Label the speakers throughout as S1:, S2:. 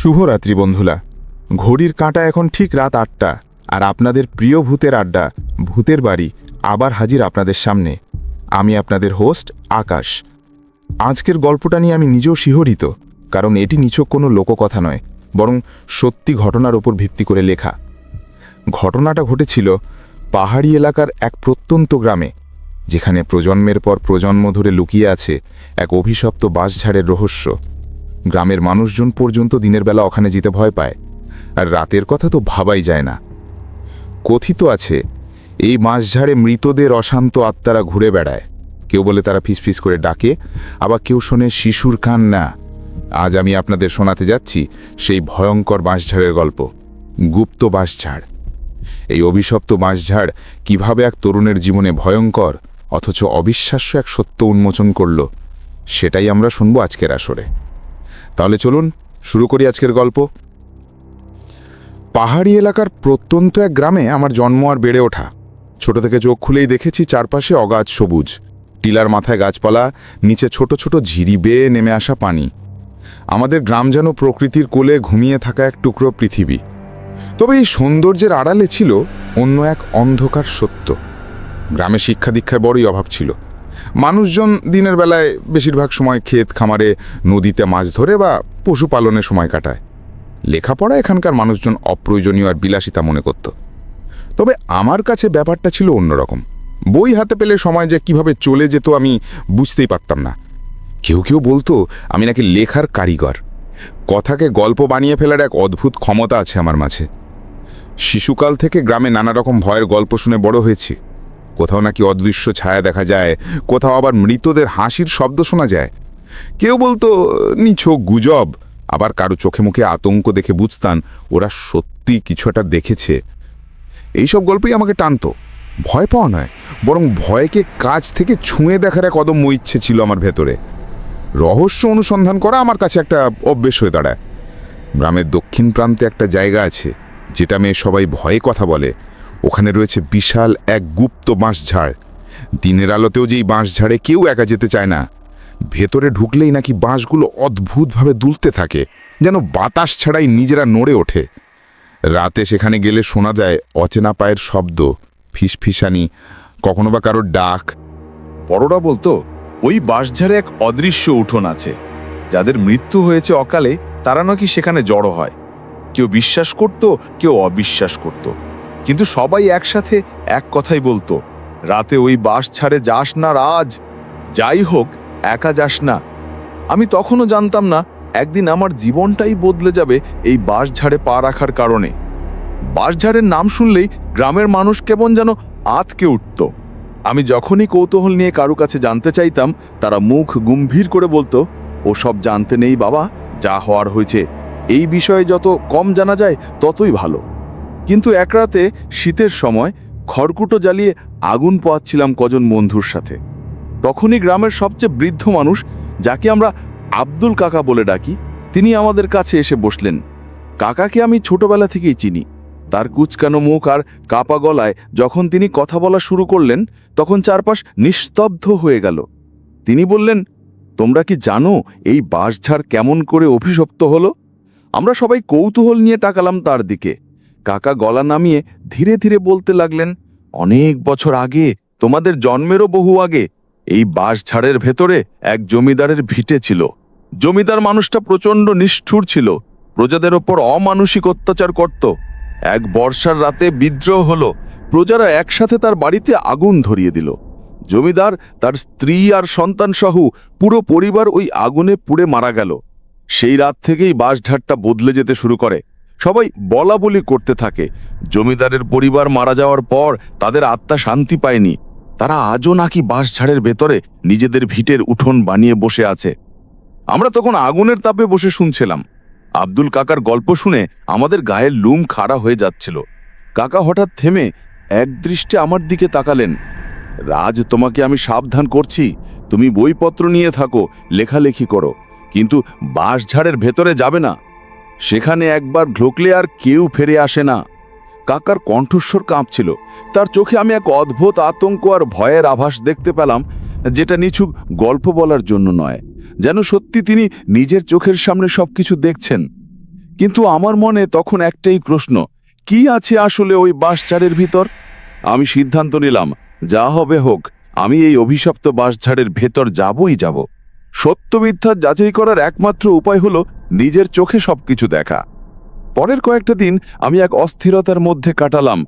S1: শুভরাত্রি বন্ধুরা ঘড়ির কাঁটা এখন ঠিক রাত আটটা, আর আপনাদের প্রিয় ভূতের আড্ডা, ভূতের বাড়ি, আবার হাজির আপনাদের সামনে। আমি আপনাদের হোস্ট আকাশ। আজকের গল্পটা নিয়ে আমি নিজেও শিহরিত, কারণ এটি নিছক কোনো লোককথা নয়, বরং সত্যি ঘটনার ওপর ভিত্তি করে লেখা। ঘটনাটা ঘটেছিল পাহাড়ি এলাকার এক প্রত্যন্ত গ্রামে, যেখানে প্রজন্মের পর প্রজন্ম ধরে লুকিয়ে আছে এক অভিশপ্ত বাঁশঝাড়ের রহস্য। গ্রামের মানুষজন পর্যন্ত দিনের বেলা ওখানে যেতে ভয় পায়। আর রাতের কথা তো ভাবাই যায় না। কথিত আছে, এই মাঝঝাড়ে মৃতদের অশান্ত আত্মারা ঘুরে বেড়ায়। কেউ বলে তারা ফিসফিস করে ডাকে, আবার কেউ শোনে, শিশুর কান্না। আজ আমি আপনাদের শোনাতে যাচ্ছি সেই ভয়ঙ্কর বাঁশঝাড়ের গল্প, গুপ্ত বাঁশঝাড় এই অভিশপ্ত বাঁশঝাড় কীভাবে এক তরুণের জীবনে ভয়ঙ্কর, অথচ অবিশ্বাস্য এক সত্য উন্মোচন করল, সেটাই আমরা শুনব আজকের আসরে। তাহলে চলুন শুরু করি আজকের গল্প। পাহাড়ি এলাকার প্রত্যন্ত এক গ্রামে আমার জন্ম আর বেড়ে ওঠা। ছোট থেকে চোখ খুলেই দেখেছি চারপাশে অগাধ সবুজ। টিলার মাথায় গাছপালা, নিচে ছোট ছোট ঝিরি বেয়ে নেমে আসা পানি। আমাদের গ্রাম যেন প্রকৃতির কোলে ঘুমিয়ে থাকা এক টুকরো পৃথিবী। তবে এই সৌন্দর্যের আড়ালে ছিল অন্য এক অন্ধকার সত্য। গ্রামে শিক্ষা দীক্ষার বড়ই অভাব ছিল। মানুষজন দিনের বেলায় বেশিরভাগ সময় ক্ষেত খামারে, নদীতে মাছ ধরে বা পশুপালনে সময় কাটায়। লেখাপড়া এখানকার মানুষজন অপ্রয়োজনীয় আর বিলাসিতা মনে করত। তবে আমার কাছে ব্যাপারটা ছিল অন্যরকম। বই হাতে পেলে সময় যে কীভাবে চলে যেত আমি বুঝতেই পারতাম না। কেউ কেউ বলতো, আমি নাকি লেখার কারিগর। কথাকে গল্প বানিয়ে ফেলার এক অদ্ভুত ক্ষমতা আছে আমার মাঝে। শিশুকাল থেকে গ্রামে নানা রকম ভয়ের গল্প শুনে বড় হয়েছি। কোথাও নাকি অদৃশ্য ছায়া দেখা যায়, কোথাও আবার মৃতদের হাসির শব্দ শোনা যায়। কেউ বলতো নিছক গুজব। আবার কারও চোখে মুখে আতঙ্ক দেখে বুঝতান, ওরা সত্যি কিছু একটা দেখেছে। এইসব গল্পই আমাকে টানতো। ভয় পাওয়া নয়, বরং ভয়কে কাছ থেকে ছুঁয়ে দেখার এক অদম্য ইচ্ছে ছিল আমার ভেতরে। রহস্য অনুসন্ধান করা আমার কাছে একটা অভ্যেস হয়ে দাঁড়ায়। গ্রামের দক্ষিণ প্রান্তে একটা জায়গা আছে, যেটা মেয়ে সবাই ভয়ে কথা বলে। ওখানে রয়েছে বিশাল এক গুপ্ত বাঁশঝাড়। দিনের আলোতেও যেই বাঁশঝাড়ে কেউ একা যেতে চায় না। ভেতরে ঢুকলেই নাকি বাঁশগুলো অদ্ভুতভাবে দুলতে থাকে, যেন বাতাস ছাড়াই নিজেরা নড়ে ওঠে। রাতে সেখানে গেলে শোনা যায় অচেনা পায়ের শব্দ, ফিসফিসানি, কখনো বা কারোর ডাক।
S2: বড়রা বলতো, ওই বাঁশঝাড়ে এক অদৃশ্য উঠোন আছে। যাদের মৃত্যু হয়েছে অকালে, তারা নাকি সেখানে জড়ো হয়। কেউ বিশ্বাস করত, কেউ অবিশ্বাস করত। কিন্তু সবাই একসাথে এক কথাই বলতো, রাতে ওই বাঁশ ছাড়ে যাস না রাজ, যাই হোক, একা যাস না। আমি তখনও জানতাম না, একদিন আমার জীবনটাই বদলে যাবে এই বাঁশঝাড়ে পা রাখার কারণে। বাঁশঝাড়ের নাম শুনলেই গ্রামের মানুষ কেমন যেন আতকে উঠত। আমি যখনই কৌতূহল নিয়ে কারও কাছে জানতে চাইতাম, তারা মুখ গম্ভীর করে বলতো ও সব জানতে নেই বাবা, যা হওয়ার হয়েছে। এই বিষয়ে যত কম জানা যায়, ততই ভালো। কিন্তু এক রাতে শীতের সময় খড়কুটো জ্বালিয়ে আগুন পোয়াচ্ছিলাম কজন বন্ধুর সাথে। তখনই গ্রামের সবচেয়ে বৃদ্ধ মানুষ, যাকে আমরা আব্দুল কাকা বলে ডাকি, তিনি আমাদের কাছে এসে বসলেন। কাকাকে আমি ছোটবেলা থেকেই চিনি। তার কুচকানো মুখ আর কাপা গলায় যখন তিনি কথা বলা শুরু করলেন, তখন চারপাশ নিস্তব্ধ হয়ে গেল। তিনি বললেন, তোমরা কি জানো এই বাঁশঝাড় কেমন করে অভিশপ্ত হলো? আমরা সবাই কৌতূহল নিয়ে তাকালাম তার দিকে। কাকা গলা নামিয়ে ধীরে ধীরে বলতে লাগলেন, অনেক বছর আগে, তোমাদের জন্মেরও বহু আগে, এই বাঁশঝাড়ের ভেতরে এক জমিদারের ভিটে ছিল। জমিদার মানুষটা প্রচণ্ড নিষ্ঠুর ছিল, প্রজাদের ওপর অমানসিক অত্যাচার করত। এক বর্ষার রাতে বিদ্রোহ হলো, প্রজারা একসাথে তার বাড়িতে আগুন ধরিয়ে দিল। জমিদার, তার স্ত্রী আর সন্তান সহ পুরো পরিবার ওই আগুনে পুড়ে মারা গেল। সেই রাত থেকেই বাঁশঝাড়টা বদলে যেতে শুরু করে। সবাই বলা বলি করতে থাকে। জমিদারের পরিবার মারা যাওয়ার পর তাদের আত্মা শান্তি পায়নি। তারা আজও নাকি বাঁশঝাড়ের ভেতরে নিজেদের ভিটের উঠোন বানিয়ে বসে আছে। আমরা তখন আগুনের তাপে বসে শুনছিলাম। আব্দুল কাকার গল্প শুনে আমাদের গায়ের লুম খাড়া হয়ে যাচ্ছিল। কাকা হঠাৎ থেমে একদৃষ্টে আমার দিকে তাকালেন। রাজ, তোমাকে আমি সাবধান করছি। তুমি বইপত্র নিয়ে থাকো, লেখালেখি করো। কিন্তু বাঁশঝাড়ের ভেতরে যাবে না। সেখানে একবার ঢুকলে আর কেউ ফেরে আসে না। কাকার কণ্ঠস্বর কাঁপছিল। তার চোখে আমি এক অদ্ভুত আতঙ্ক আর ভয়ের আভাস দেখতে পেলাম, যেটা নিছুক গল্প বলার জন্য নয়। যেন সত্যি তিনি নিজের চোখের সামনে সবকিছু দেখছেন।
S3: কিন্তু আমার মনে তখন একটাই প্রশ্ন, কি আছে আসলে ওই বাঁশঝাড়ের ভিতর? আমি সিদ্ধান্ত নিলাম, যা হবে হোক, আমি এই অভিশপ্ত বাঁশঝাড়ের ভেতর যাবই যাব। সত্য মিথ্যা যাচাই করার একমাত্র উপায় হলো নিজের চোখে সবকিছু দেখা। পরের কয়েকটা দিন আমি এক অস্থিরতার মধ্যে কাটালাম।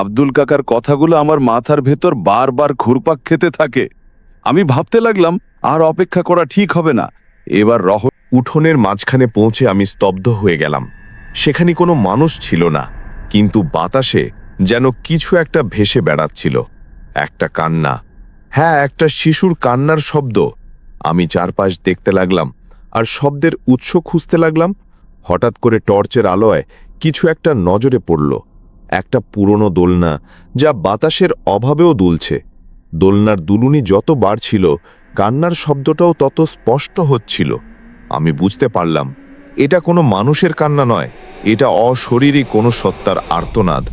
S3: আব্দুল কাকার কথাগুলো আমার মাথার ভেতর বারবার ঘুরপাক খেতে থাকে। আমি ভাবতে লাগলাম, আর অপেক্ষা করা ঠিক হবে না। এবার রহ
S4: উঠোনের মাঝখানে পৌঁছে আমি স্তব্ধ হয়ে গেলাম। সেখানে কোনো মানুষ ছিল না, কিন্তু বাতাসে যেন কিছু একটা ভেসে বেড়াচ্ছিল। একটা কান্না। হ্যাঁ একটা শিশুর কান্নার শব্দ। আমি চারপাশ দেখতে লাগলাম আর শব্দের উৎস খুঁজতে লাগলাম। হঠাৎ করে টর্চের আলোয় কিছু একটা নজরে পড়ল। একটা পুরনো দোলনা যা বাতাসের অভাবেও দুলছে। দোলনার দুলুনি যত বাড়ছিল, কান্নার শব্দটাও তত স্পষ্ট হচ্ছিল। আমি বুঝতে পারলাম, এটা কোনো মানুষের কান্না নয়, এটা অশরীরী কোনো সত্তার আর্তনাদ।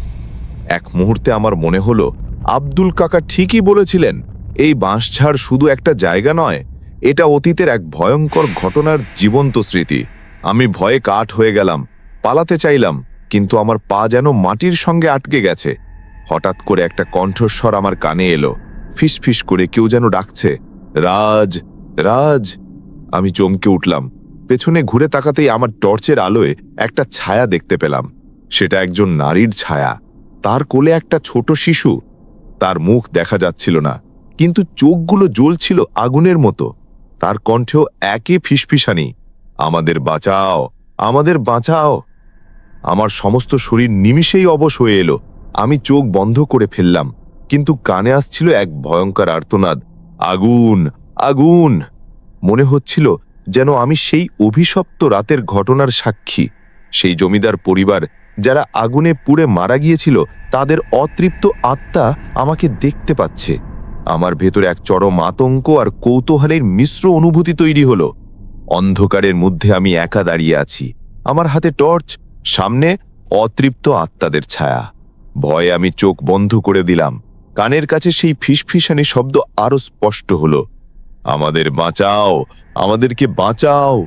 S4: এক মুহূর্তে আমার মনে হলো, আব্দুল কাকা ঠিকই বলেছিলেন, এই বাঁশঝাড় শুধু একটা জায়গা নয় এটা অতীতের এক ভয়ঙ্কর ঘটনার জীবন্ত স্মৃতি। আমি ভয়ে কাঠ হয়ে গেলাম, পালাতে চাইলাম, কিন্তু আমার পা যেন মাটির সঙ্গে আটকে গেছে। হঠাৎ করে একটা কণ্ঠস্বর আমার কানে এলো ফিসফিস করে কেউ যেন ডাকছে, রাজ রাজ! আমি চমকে উঠলাম। পেছনে ঘুরে তাকাতেই আমার টর্চের আলোয় একটা ছায়া দেখতে পেলাম। সেটা একজন নারীর ছায়া। তার কোলে একটা ছোট শিশু। তার মুখ দেখা যাচ্ছিল না, কিন্তু চোখগুলো জ্বলছিল আগুনের মতো। তার কণ্ঠেও একই ফিসফিসানি, আমাদের বাঁচাও আমাদের বাঁচাও। আমার সমস্ত শরীর নিমিষেই অবশ হয়ে এলো। আমি চোখ বন্ধ করে ফেললাম, কিন্তু কানে আসছিল এক ভয়ঙ্কর আর্তনাদ, আগুন আগুন! মনে হচ্ছিল যেন আমি সেই অভিশপ্ত রাতের ঘটনার সাক্ষী। সেই জমিদার পরিবার যারা আগুনে পুড়ে মারা গিয়েছিল, তাদের অতৃপ্ত আত্মা আমাকে দেখতে পাচ্ছে। আমার ভেতরে এক চরম আতঙ্ক আর কৌতূহলের মিশ্র অনুভূতি তৈরি হলো। অন্ধকারের মধ্যে আমি একা দাঁড়িয়ে আছি। আমার হাতে টর্চ, সামনে অতৃপ্ত আত্মাদের ছায়া। ভয়ে আমি চোখ বন্ধ করে দিলাম। কানের কাছে সেই ফিসফিসানি শব্দ আরও স্পষ্ট হলো। আমাদের বাঁচাও, আমাদেরকে বাঁচাও।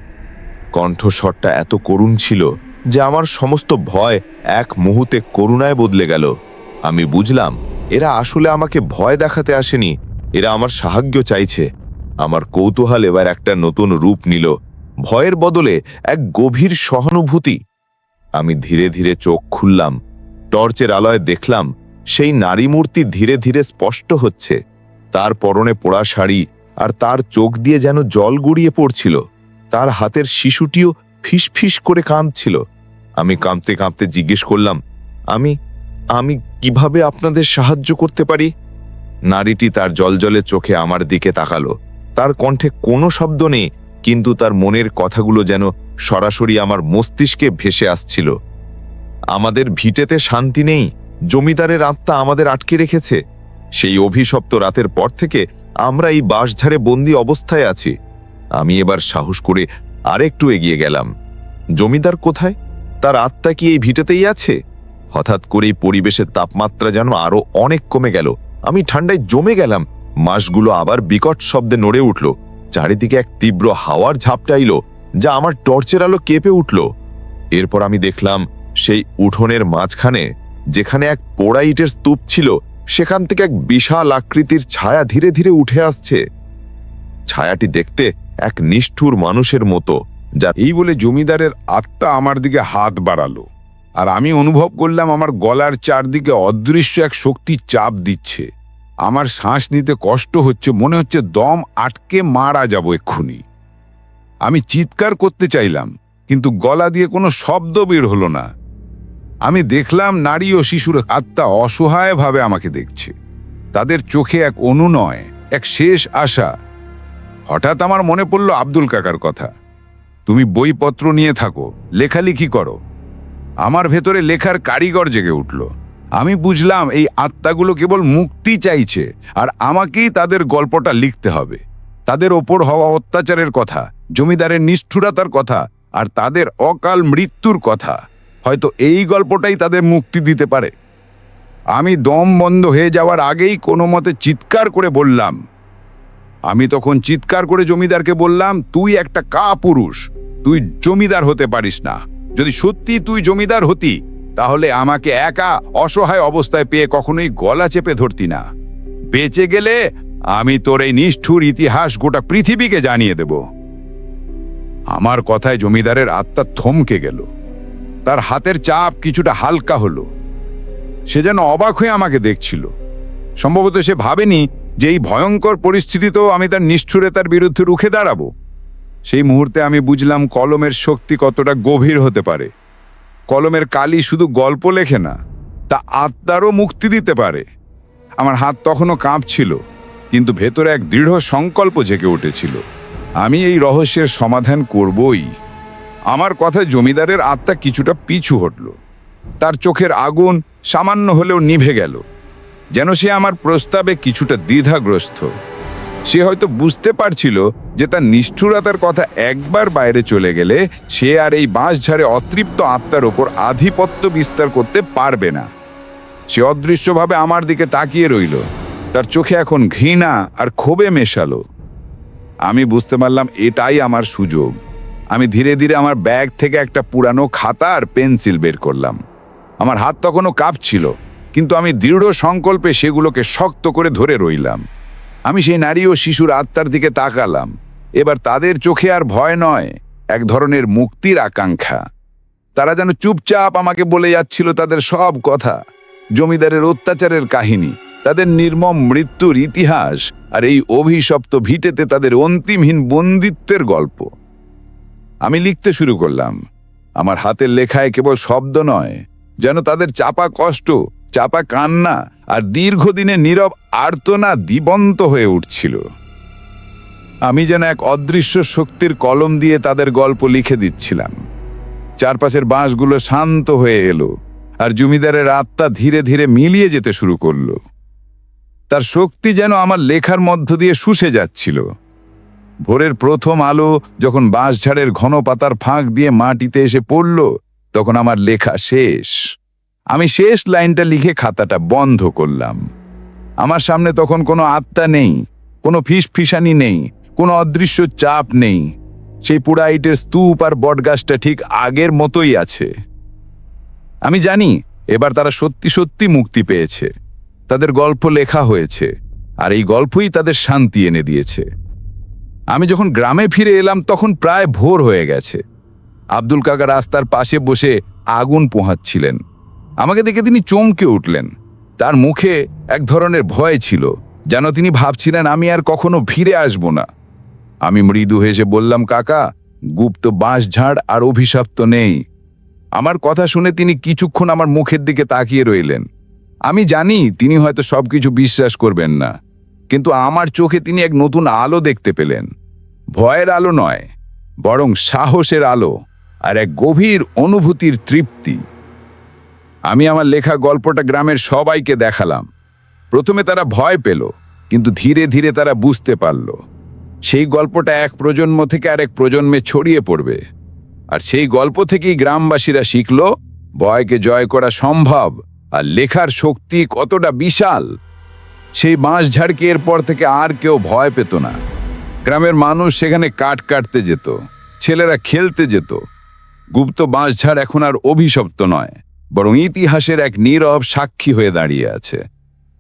S4: কণ্ঠস্বরটা এত করুণ ছিল যে আমার সমস্ত ভয় এক মুহূর্তে করুণায় বদলে গেল। আমি বুঝলাম এরা আসলে আমাকে ভয় দেখাতে আসেনি। এরা আমার সাহায্য চাইছে। আমার কৌতূহল এবার একটা নতুন রূপ নিল। ভয়ের বদলে এক গভীর সহানুভূতি। আমি ধীরে ধীরে চোখ খুললাম। টর্চের আলোয় দেখলাম, সেই নারী মূর্তি ধীরে ধীরে স্পষ্ট হচ্ছে। তার পরনে পোড়া শাড়ি আর তার চোখ দিয়ে যেন জল গড়িয়ে পড়ছিল। তার হাতের শিশুটিও ফিসফিস করে কাঁদছিল। আমি কাঁদতে কাঁদতে জিজ্ঞেস করলাম, আমি আমি কীভাবে আপনাদের সাহায্য করতে পারি? নারীটি তার জলজলে চোখে আমার দিকে তাকালো। তার কণ্ঠে কোনো শব্দ নেই, কিন্তু তার মনের কথাগুলো যেন সরাসরি আমার মস্তিষ্কে ভেসে আসছিল। আমাদের ভিটেতে শান্তি নেই, জমিদারের আত্মা আমাদের আটকে রেখেছে। সেই অভিশপ্ত রাতের পর থেকে আমরা এই বাঁশঝাড়ে বন্দি অবস্থায় আছি। আমি এবার সাহস করে আরেকটু এগিয়ে গেলাম। জমিদার কোথায়? তার আত্মা কি এই ভিটেতেই আছে? হঠাৎ করেই পরিবেশের তাপমাত্রা যেন আরও অনেক কমে গেল। আমি ঠান্ডায় জমে গেলাম। মাসগুলো আবার বিকট শব্দে নড়ে উঠল। চারিদিকে এক তীব্র হাওয়ার ঝাপটা এলো, যা আমার টর্চের আলো কেঁপে উঠল। এরপর আমি দেখলাম, সেই উঠোনের মাঝখানে, যেখানে এক পোড়া ইটের স্তূপ ছিল, সেখান থেকে এক বিশাল আকৃতির ছায়া ধীরে ধীরে উঠে আসছে। ছায়াটি দেখতে এক নিষ্ঠুর মানুষের মতো, যা
S5: এই বলে জমিদারের আত্মা আমার দিকে হাত বাড়ালো। আর আমি অনুভব করলাম আমার গলার চারদিকে অদৃশ্য এক শক্তি চাপ দিচ্ছে। আমার শ্বাস নিতে কষ্ট হচ্ছে, মনে হচ্ছে দম আটকে মারা যাব এক্ষুনি। আমি চিৎকার করতে চাইলাম, কিন্তু গলা দিয়ে কোনো শব্দ বের হলো না। আমি দেখলাম নারী ও শিশুর আত্মা অসহায়ভাবে আমাকে দেখছে। তাদের চোখে এক অনুনয়, এক শেষ আশা। হঠাৎ আমার মনে পড়ল আব্দুল কাকার কথা। তুমি বইপত্র নিয়ে থাকো, লেখালেখি করো। আমার ভেতরে লেখার কারিগর জেগে উঠল। আমি বুঝলাম এই আত্মাগুলো কেবল মুক্তি চাইছে, আর আমাকেই তাদের গল্পটা লিখতে হবে। তাদের ওপর হওয়া অত্যাচারের কথা, জমিদারের নিষ্ঠুরতার কথা, আর তাদের অকাল মৃত্যুর কথা। হয়তো এই গল্পটাই তাদের মুক্তি দিতে পারে। আমি দম বন্ধ হয়ে যাওয়ার আগেই কোনো মতে চিৎকার করে বললাম, আমি তখন চিৎকার করে জমিদারকে বললাম, তুই একটা কা পুরুষ তুই জমিদার হতে পারিস না। যদি সত্যি তুই জমিদার হতি, তাহলে আমাকে একা অসহায় অবস্থায় পেয়ে কখনোই গলা চেপে ধরতি না। বেঁচে গেলে আমি তোর এই নিষ্ঠুর ইতিহাস গোটা পৃথিবীকে জানিয়ে দেব। আমার কথায় জমিদারের আত্মা থমকে গেল। তার হাতের চাপ কিছুটা হালকা হলো। সে যেন অবাক হয়ে আমাকে দেখছিল। সম্ভবত সে ভাবেনি যে এই ভয়ঙ্কর পরিস্থিতিতেও আমি তার নিষ্ঠুরতার বিরুদ্ধে রুখে দাঁড়াবো। সেই মুহূর্তে আমি বুঝলাম কলমের শক্তি কতটা গভীর হতে পারে। কলমের কালি শুধু গল্প লেখে না, তা আত্মারও মুক্তি দিতে পারে। আমার হাত তখনও কাঁপছিল, কিন্তু ভেতরে এক দৃঢ় সংকল্প জেগে উঠেছিল। আমি এই রহস্যের সমাধান করবই। আমার কথায় জমিদারের আত্মা কিছুটা পিছু হটল। তার চোখের আগুন সামান্য হলেও নিভে গেল, যেন সে আমার প্রস্তাবে কিছুটা দ্বিধাগ্রস্ত। সে হয়তো বুঝতে পারছিল যে তার নিষ্ঠুরতার কথা একবার বাইরে চলে গেলে সে আর এই বাঁশঝাড়ে অতৃপ্ত আত্মার ওপর আধিপত্য বিস্তার করতে পারবে না। সে অদৃশ্যভাবে আমার দিকে তাকিয়ে রইল। তার চোখে এখন ঘৃণা আর ক্ষোভে মেশালো। আমি বুঝতে পারলাম এটাই আমার সুযোগ। আমি ধীরে ধীরে আমার ব্যাগ থেকে একটা পুরানো খাতা আর পেন্সিল বের করলাম। আমার হাত তখনও কাঁপছিল, কিন্তু আমি দৃঢ় সংকল্পে সেগুলোকে শক্ত করে ধরে রইলাম। আমি সেই নারী ও শিশুর আত্মার দিকে তাকালাম। এবার তাদের চোখে আর ভয় নয়, এক ধরনের মুক্তির আকাঙ্ক্ষা। তারা যেন চুপচাপ আমাকে বলে যাচ্ছিল তাদের সব কথা, জমিদারের অত্যাচারের কাহিনী, তাদের নির্মম মৃত্যুর ইতিহাস আর এই অভিশপ্ত ভিটেতে তাদের অন্তিমহীন বন্দিত্বের গল্প। আমি লিখতে শুরু করলাম, আমার হাতের লেখায় কেবল শব্দ নয়, যেন তাদের চাপা কষ্ট, চাপা কান্না আর দীর্ঘদিনে নীরব আর্তনা দিবন্ত হয়ে উঠছিল। আমি যেন এক অদৃশ্য শক্তির কলম দিয়ে তাদের গল্প লিখে দিচ্ছিলাম। চারপাশের বাঁশগুলো শান্ত হয়ে এলো আর জমিদারের আত্মা ধীরে ধীরে মিলিয়ে যেতে শুরু করল। তার শক্তি যেন আমার লেখার মধ্য দিয়ে শুষে যাচ্ছিল। ভোরের প্রথম আলো যখন বাঁশঝাড়ের ঘন পাতার ফাঁক দিয়ে মাটিতে এসে পড়ল, তখন আমার লেখা শেষ। আমি শেষ লাইনটা লিখে খাতাটা বন্ধ করলাম। আমার সামনে তখন কোনো আত্মা নেই, কোনো ফিসফিসানি নেই, কোনো অদৃশ্য চাপ নেই। সেই পুরা ইটের স্তূপ আর বটগাছটা ঠিক আগের মতোই আছে। আমি জানি এবার তারা সত্যি সত্যি মুক্তি পেয়েছে। তাদের গল্প লেখা হয়েছে আর এই গল্পই তাদের শান্তি এনে দিয়েছে। আমি যখন গ্রামে ফিরে এলাম তখন প্রায় ভোর হয়ে গেছে। আব্দুল কাকা রাস্তার পাশে বসে আগুন পোহাচ্ছিলেন। আমাকে দেখে তিনি চমকে উঠলেন। তার মুখে এক ধরনের ভয় ছিল, যেন তিনি ভাবছিলেন আমি আর কখনো ফিরে আসব না। আমি মৃদু হেসে বললাম, কাকা, গুপ্ত বাঁশঝাড় আর অভিশপ্ত নেই। আমার কথা শুনে তিনি কিছুক্ষণ আমার মুখের দিকে তাকিয়ে রইলেন। আমি জানি তিনি হয়তো সবকিছু বিশ্বাস করবেন না, কিন্তু আমার চোখে তিনি এক নতুন আলো দেখতে পেলেন। ভয়ের আলো নয়, বরং সাহসের আলো আর এক গভীর অনুভূতির তৃপ্তি। আমি আমার লেখা গল্পটা গ্রামের সবাইকে দেখালাম। প্রথমে তারা ভয় পেল, কিন্তু ধীরে ধীরে তারা বুঝতে পারল। সেই গল্পটা এক প্রজন্ম থেকে আরেক প্রজন্মে ছড়িয়ে পড়বে। আর সেই গল্প থেকেই গ্রামবাসীরা শিখল, ভয়কে জয় করা সম্ভব আর লেখার শক্তি কতটা বিশাল। সেই বাঁশঝাড়কে এরপর থেকে আর কেউ ভয় পেত না। গ্রামের মানুষ সেখানে কাঠ কাটতে যেত, ছেলেরা খেলতে যেত। গুপ্ত বাঁশঝাড় এখন আর অভিশপ্ত নয়। বরং ইতিহাসের এক নীরব সাক্ষী হয়ে দাঁড়িয়ে আছে।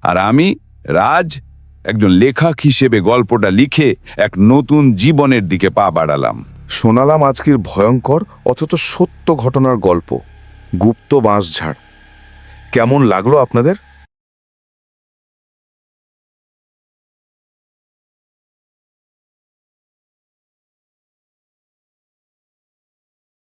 S5: আর আমি, রাজ, একজন লেখক হিসেবে গল্পটা লিখে এক নতুন জীবনের দিকে পা বাড়ালাম।
S6: শোনালাম আজকের ভয়ঙ্কর, অথচ সত্য ঘটনার গল্প। গুপ্ত বাঁশঝাড়। কেমন লাগল আপনাদের?